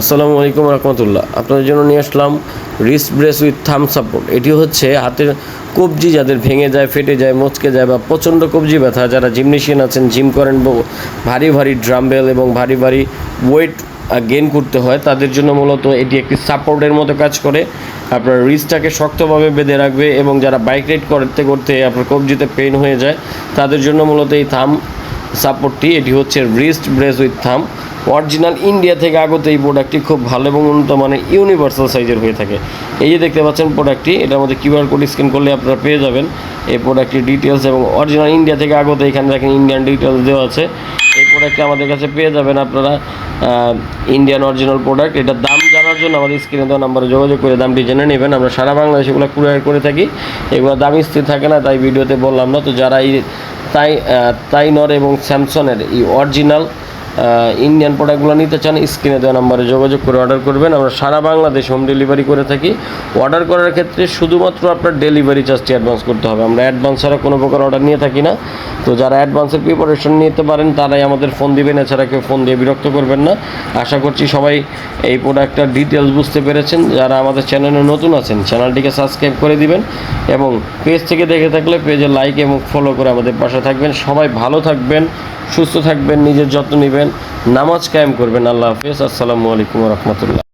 আসসালামু আলাইকুম রহমতুল্লাহ। আপনাদের জন্য নিয়ে আসলাম wrist brace with thumb support এটি হচ্ছে হাতের কবজি যাদের ভেঙে যায়, ফেটে যায়, মচকে যায় বা প্রচণ্ড কবজি ব্যথা। যারা জিমনেশিয়ান আছেন জিম করেন ভারী ভারী ড্রাম্বেল এবং ভারী ভারী ওয়েট গেন করতে হয়, তাদের জন্য মূলত এটি একটি সাপোর্টের মতো কাজ করে। আপনার রিস্টটাকে শক্তভাবে বেঁধে রাখবে এবং যারা বাইক রাইড করতে করতে আপনার কবজিতে পেন হয়ে যায়, তাদের জন্য মূলত এই থাম সাপোর্টটি এটি হচ্ছে wrist brace with thumb original India থেকে আগত এই প্রোডাক্টটি খুব ভালো এবং উন্নত মানের ইউনিভার্সাল সাইজের হয়ে থাকে। এই যে দেখতে পাচ্ছেন প্রোডাক্টটি এটার মধ্যে কিউআর কোড স্ক্যান করলে আপনারা পেয়ে যাবেন। এই প্রোডাক্টটির ডিটেলস এবং অরিজিনাল ইন্ডিয়া থেকে আগত, এখানে দেখেন ইন্ডিয়ান ডিটেলস দেওয়া আছে। এই প্রোডাক্টটি আমাদের কাছে পেয়ে যাবেন আপনারা ইন্ডিয়ান অরিজিনাল প্রোডাক্ট এটার দাম জানার জন্য আমাদের স্ক্রিনে দেওয়া নাম্বারে যোগাযোগ করে দামটি জেনে নেবেন। আমরা সারা বাংলাদেশে এগুলো কুরিয়ার করে থাকি। এগুলো দাম স্থির থাকে না, তাই ভিডিওতে বললাম না। তো যারা এই তাই তাইনর এবং স্যামসনের এই অরিজিনাল ইন্ডিয়ান প্রোডাক্টগুলো নিতে চান, স্ক্রিনে দেওয়া নাম্বারে যোগাযোগ করে অর্ডার করবেন। আমরা সারা বাংলাদেশ হোম ডেলিভারি করে থাকি। অর্ডার করার ক্ষেত্রে শুধুমাত্র আপনার ডেলিভারি চার্জটি অ্যাডভান্স করতে হবে। আমরা অ্যাডভান্স ছাড়া কোনো প্রকার অর্ডার নিয়ে থাকি না। তো যারা অ্যাডভান্সের প্রিপারেশন নিতে পারেন, তারাই আমাদের ফোন দিবেন। এছাড়া কেউ ফোন দিয়ে বিরক্ত করবেন না। আশা করছি সবাই এই প্রোডাক্টটার ডিটেলস বুঝতে পেরেছেন। যারা আমাদের চ্যানেলে নতুন আছেন চ্যানেলটিকে সাবস্ক্রাইব করে দিবেন এবং পেজ থেকে দেখে থাকলে পেজে লাইক এবং ফলো করে আমাদের পাশে থাকবেন। সবাই ভালো থাকবেন। সুস্থ থাকবেন নিজের যত্ন নেবেন নামাজ কায়েম করবেন। আল্লাহ হাফিজ। আসসালামু আলাইকুম রহমতুল্লাহ।